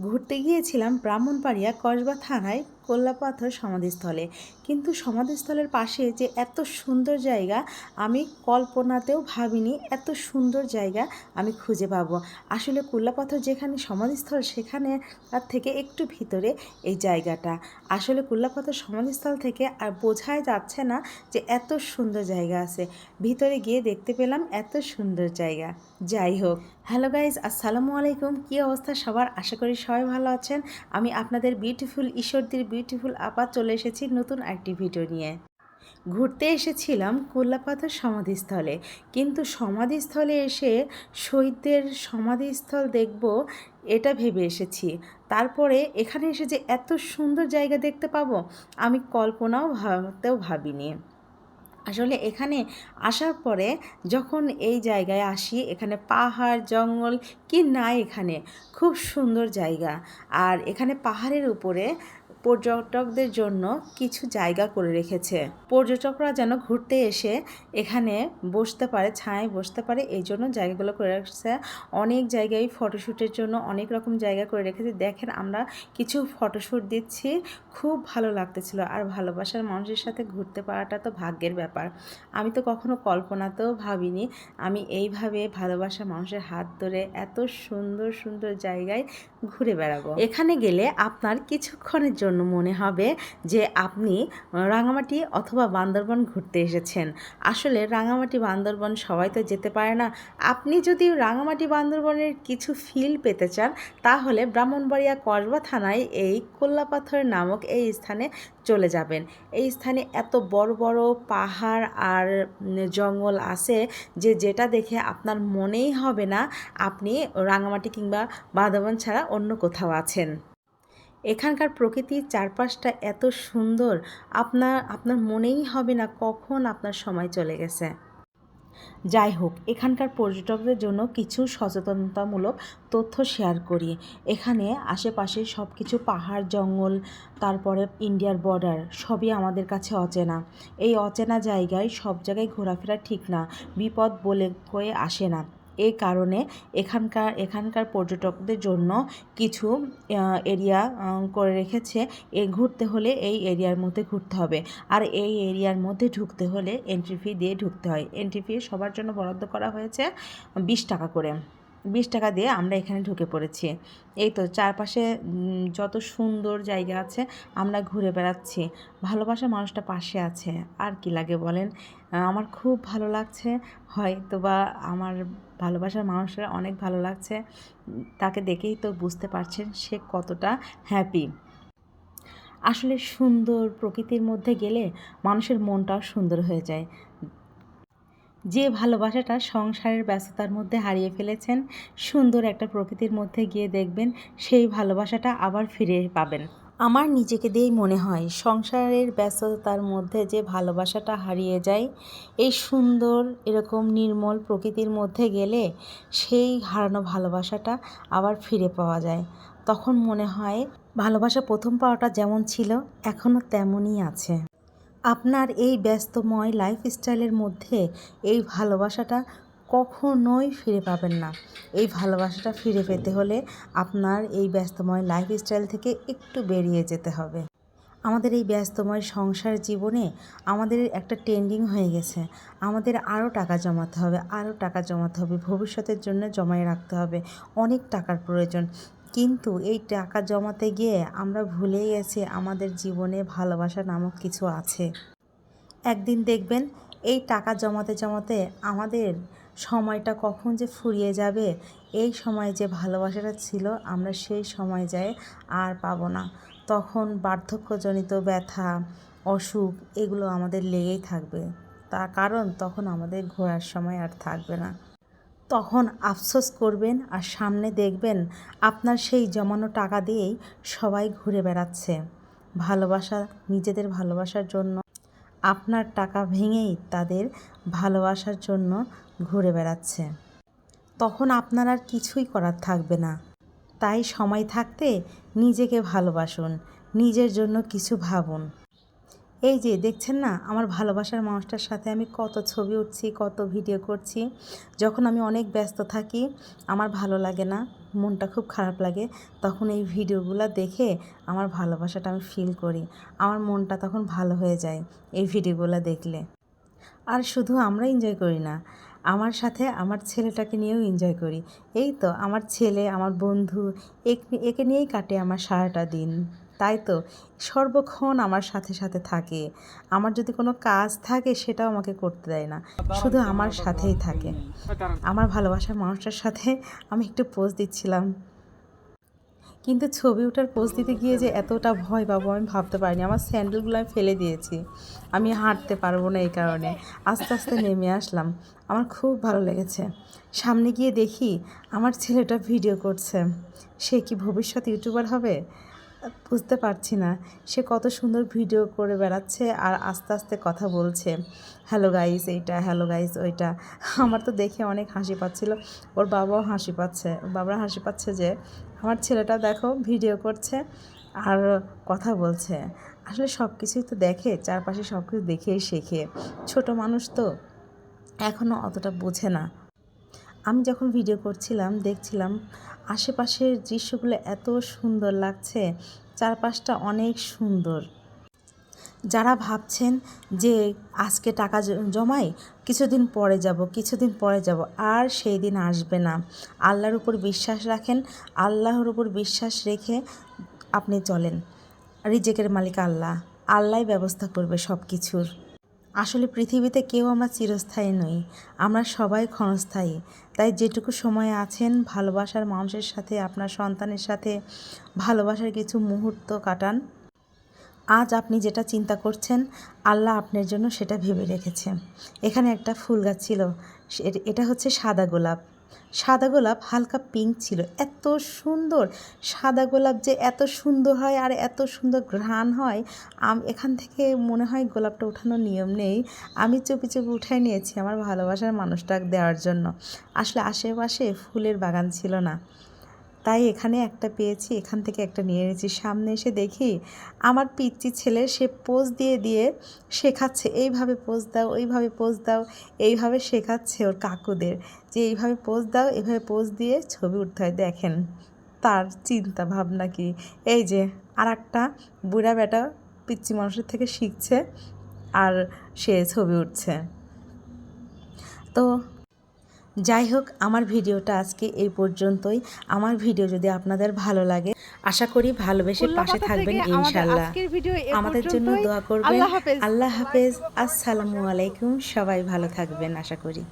ঘুরতে গিয়েছিলাম ব্রাহ্মণবাড়িয়া কসবা থানায় কোল্লাপাথর সমাধিস্থলে। কিন্তু সমাধিস্থলের পাশে যে এত সুন্দর জায়গা, আমি কল্পনাতেও ভাবিনি এত সুন্দর জায়গা আমি খুঁজে পাবো। আসলে কুল্লাপাথর যেখানে সমাধিস্থল, সেখানে তার থেকে একটু ভিতরে এই জায়গাটা। আসলে কুল্লাপাথর সমাধিস্থল থেকে আর বোঝাই যাচ্ছে না যে এত সুন্দর জায়গা আছে। ভিতরে গিয়ে দেখতে পেলাম এত সুন্দর জায়গা। যাই হোক। হ্যালো গাইজ, আসসালামু আলাইকুম। কী অবস্থা সবার? আশা করি সবাই ভালো আছেন। আমি আপনাদের বিউটিফুল ঈশ্বরদীর বিউটিফুল আপা চলে এসেছি নতুন একটি ভিডিও নিয়ে। ঘুরতে এসেছিলাম কোল্লাপাথর সমাধিস্থলে, কিন্তু সমাধিস্থলে এসে শহীদদের সমাধিস্থল দেখব, এটা ভেবে এসেছি। তারপরে এখানে এসে যে এত সুন্দর জায়গা দেখতে পাবো, আমি কল্পনাও ভাবতেও ভাবিনি। আসলে এখানে আসার পরে যখন এই জায়গায় আসি, এখানে পাহাড়, জঙ্গল, কি নাই এখানে, খুব সুন্দর জায়গা। আর এখানে পাহাড়ের উপরে পর্যটকদের জন্য কিছু জায়গা করে রেখেছে। পর্যটকরা যেন ঘুরতে এসে এখানে বসতে পারে ছায়ায় বসতে পারে, এই জন্য জায়গাগুলো করে রেখেছে। অনেক জায়গায় ফটোশ্যুটের জন্য অনেক রকম জায়গা করে রেখেছে। দেখেন, আমরা কিছু ফটোশ্যুট দিচ্ছি, খুব ভালো লাগতেছিল। আর ভালোবাসার মানুষের সাথে ঘুরতে পারাটা তো ভাগ্যের ব্যাপার। আমি তো কখনো কল্পনাতেও ভাবিনি, আমি এইভাবে ভালোবাসা মানুষের হাত ধরে এত সুন্দর সুন্দর জায়গায় ঘুরে বেড়াবো। এখানে গেলে আপনার কিছুক্ষণের জন্য মনে হবে যে আপনি রাঙামাটি অথবা বান্দরবন ঘুরতে এসেছেন। আসলে রাঙামাটি বান্দরবন সবাই তো যেতে পারে না। আপনি যদি রাঙামাটি বান্দরবনের কিছু ফিল পেতে চান, তাহলে ব্রাহ্মণবাড়িয়া কসবা থানায় এই কোল্লাপাথর নামক এই স্থানে চলে যাবেন। এই স্থানে এত বড় বড় পাহাড় আর জঙ্গল আছে যে যেটা দেখে আপনার মনেই হবে না আপনি রাঙামাটি কিংবা বান্দরবন ছাড়া অন্য কোথাও আছেন। এখানকার প্রকৃতির চারপাশটা এত সুন্দর, আপনার আপনার মনেই হবে না কখন আপনার সময় চলে গেছে। যাই হোক, এখানকার পর্যটকদের জন্য কিছু সচেতনতামূলক তথ্য শেয়ার করি। এখানে আশেপাশে সব কিছু পাহাড়, জঙ্গল, তারপরে ইন্ডিয়ার বর্ডার সবই আমাদের কাছে অচেনা। এই অচেনা জায়গায় সব জায়গায় ঘোরাফেরা ঠিক না, বিপদ বলে কয়ে আসে না। এই কারণে এখানকার এখানকার পর্যটকদের জন্য কিছু এরিয়া করে রেখেছে। এ ঘুরতে হলে এই এরিয়ার মধ্যে ঘুরতে হবে। আর এই এরিয়ার মধ্যে ঢুকতে হলে এন্ট্রি ফি দিয়ে ঢুকতে হয়। এন্ট্রি ফি সবার জন্য বরাদ্দ করা হয়েছে বিশ টাকা করে। বিশ টাকা দিয়ে আমরা এখানে ঢুকে পড়েছি। এই তো চারপাশে যত সুন্দর জায়গা আছে, আমরা ঘুরে বেড়াচ্ছি। ভালোবাসা মানুষটা পাশে আছে, আর কি লাগে বলেন? আমার খুব ভালো লাগছে, হয়তো বা আমার ভালোবাসার মানুষের অনেক ভালো লাগছে। তাকে দেখেই তো বুঝতে পারছেন সে কতটা হ্যাপি আসলে সুন্দর প্রকৃতির মধ্যে গেলে মানুষের মনটাও সুন্দর হয়ে যায়। যে ভালোবাসাটা সংসারের ব্যস্ততার মধ্যে হারিয়ে ফেলেছেন, সুন্দর একটা প্রকৃতির মধ্যে গিয়ে দেখবেন সেই ভালোবাসাটা আবার ফিরে পাবেন। আমার নিজেকে দিয়েই মনে হয় সংসারের ব্যস্ততার মধ্যে যে ভালোবাসাটা হারিয়ে যায়, এই সুন্দর এরকম নির্মল প্রকৃতির মধ্যে গেলে সেই হারানো ভালোবাসাটা আবার ফিরে পাওয়া যায়। তখন মনে হয় ভালোবাসা প্রথম পাওয়াটা যেমন ছিল এখনও তেমনই আছে। আপনার এই ব্যস্তময় লাইফস্টাইলের মধ্যে এই ভালোবাসাটা কখনোই ফিরে পাবেন না। এই ভালোবাসাটা ফিরে পেতে হলে আপনার এই ব্যস্তময় লাইফস্টাইল থেকে একটু বেরিয়ে যেতে হবে। আমাদের এই ব্যস্তময় সংসার জীবনে আমাদের একটা ট্রেন্ডিং হয়ে গেছে। আমাদের আরও টাকা জমাতে হবে, আরও টাকা জমাতে হবে, ভবিষ্যতের জন্য জমায়ে রাখতে হবে। অনেক টাকার প্রয়োজন। কিন্তু এই টাকা জমাতে গিয়ে আমরা ভুলে গেছি, আমাদের জীবনে ভালোবাসা নামক কিছু আছে। একদিন দেখবেন, এই টাকা জমাতে জমাতে আমাদের সময়টা কখন যে ফুরিয়ে যাবে, এই সময় যে ভালোবাসাটা ছিল, আমরা সেই সময় যায় আর পাবো না। তখন বার্ধক্যজনিত ব্যথা, অসুখ, এগুলো আমাদের লেগেই থাকবে। তার কারণ তখন আমাদের ঘোরার সময় আর থাকবে না। তখন আফসোস করবেন আর সামনে দেখবেন আপনার সেই জমানো টাকা দিয়েই সবাই ঘুরে বেড়াচ্ছে। ভালোবাসা, নিজেদের ভালোবাসার জন্য, আপনার টাকা ভেঙেই তাদের ভালোবাসার জন্য ঘুরে বেড়াচ্ছে। তখন আপনার আর কিছুই করার থাকবে না। তাই সময় থাকতে নিজেকে ভালোবাসুন, নিজের জন্য কিছু ভাবুন। এই যে দেখছেন না, আমার ভালোবাসার মানুষটার সাথে আমি কত ছবি উঠছি, কত ভিডিও করছি। যখন আমি অনেক ব্যস্ত থাকি, আমার ভালো লাগে না, মনটা খুব খারাপ লাগে, তখন এই ভিডিওগুলো দেখে আমার ভালোবাসাটা আমি ফিল করি। আমার মনটা তখন ভালো হয়ে যায় এই ভিডিওগুলো দেখলে। আর শুধু আমরা এনজয় করি না, আমার সাথে আমার ছেলেটাকে নিয়েও এনজয় করি। এই তো, আমার ছেলে, আমার বন্ধু এক- নিয়েই কাটে আমার সারাটা দিন। তাই তো? সর্বক্ষণ আমার সাথে সাথে থাকে। আমার যদি কোনো কাজ থাকে, সেটাও আমাকে করতে দেয় না। শুধু আমার সাথেই থাকে। আমার ভালোবাসার মানুষটার সাথে আমি একটু পোজ দিচ্ছিলাম। কিন্তু ছবি ওঠার পোজ দিতে গিয়ে যে এতটা ভয় পাবো, আমি ভাবতে পারিনি। আমার স্যান্ডেলগুলো আমি ফেলে দিয়েছি। আমি হাঁটতে পারব না এই কারণে। আস্তে আস্তে নেমে আসলাম। আমার খুব ভালো লেগেছে। সামনে গিয়ে দেখি আমার ছেলেটা ভিডিও করছে। সে কি ভবিষ্যৎ ইউটিউবার হবে? বুঝতে পারছি না। সে কত সুন্দর ভিডিও করে বেড়াচ্ছে আর আস্তে আস্তে কথা বলছে। হ্যালো গাইস, এইটা, হ্যালো গাইস, ওইটা। আমার তো দেখে অনেক হাসি পাচ্ছিল। ওর বাবাও হাসি পাচ্ছে। ওর বাবা হাসি পাচ্ছে যে, আমার ছেলেটা দেখো, ভিডিও করছে আর কথা বলছে। আসলে সব কিছুই তো দেখে, চারপাশে সব কিছু দেখেই শেখে। ছোট মানুষ তো এখনও অতটা বোঝে না। আমি যখন ভিডিও করছিলাম, দেখছিলাম আশেপাশের দৃশ্যগুলো এত সুন্দর লাগছে, চারপাশটা অনেক সুন্দর। যারা ভাবছেন যে আজকে টাকা জমাই, কিছুদিন পরে যাব, কিছুদিন পরে যাব, আর সেই দিন আসবে না। আল্লাহর উপর বিশ্বাস রাখেন, আল্লাহর উপর বিশ্বাস রেখে আপনি চলেন। রিজেকের মালিক আল্লাহ, আল্লাহই ব্যবস্থা করবে সব কিছুর আসলে পৃথিবীতে কেউ আমরা চিরস্থায়ী নই, আমরা সবাই ক্ষণস্থায়ী। তাই যেটুকু সময় আছেন, ভালোবাসার মানুষের সাথে, আপনার সন্তানের সাথে ভালোবাসার কিছু মুহূর্ত কাটান। আজ আপনি যেটা চিন্তা করছেন, আল্লাহ আপনার জন্য সেটা ভেবে রেখেছে। এখানে একটা ফুল গাছ ছিল এটা হচ্ছে সাদা গোলাপ। সাদা গোলাপ হালকা পিঙ্ক ছিল। এত সুন্দর, সাদা গোলাপ যে এত সুন্দর হয় আর এত সুন্দর ঘ্রাণ হয়, আম এখান থেকে মনে হয় গোলাপটা ওঠানোর নিয়ম নেই। আমি চুপি চুপি উঠাই নিয়েছি আমার ভালোবাসার মানুষটা দেওয়ার জন্য। আসলে আশেপাশে ফুলের বাগান ছিল না। তাই এখানে একটা পেয়েছি, এখান থেকে একটা নিয়ে এনেছি। সামনে এসে দেখি আমার পিচ্চি ছেলে, সে পোজ দিয়ে দিয়ে শেখাচ্ছে, এইভাবে পোজ দাও ওইভাবে পোজ দাও। এইভাবে শেখাচ্ছে ওর কাকুদের যে, এইভাবে পোজ দাও, এইভাবে পোজ দিয়ে ছবি উঠতে হয়। দেখেন তার চিন্তা ভাবনা কি? এই যে আর একটা বুড়া বেটা পিচ্চি মানুষের থেকে শিখছে আর সে ছবি উঠছে। তো যাই হোক আমার ভিডিওটা আজকে এই পর্যন্তই। আমার ভিডিও যদি আপনাদের ভালো লাগে আশা করি ভালোবেসে পাশে থাকবেন ইনশাল্লাহ। আমাদের জন্য দোয়া করবেন। আল্লাহ হাফেজ। আল্লাহ হাফেজ। আসসালামু আলাইকুম। সবাই ভালো থাকবেন আশা করি।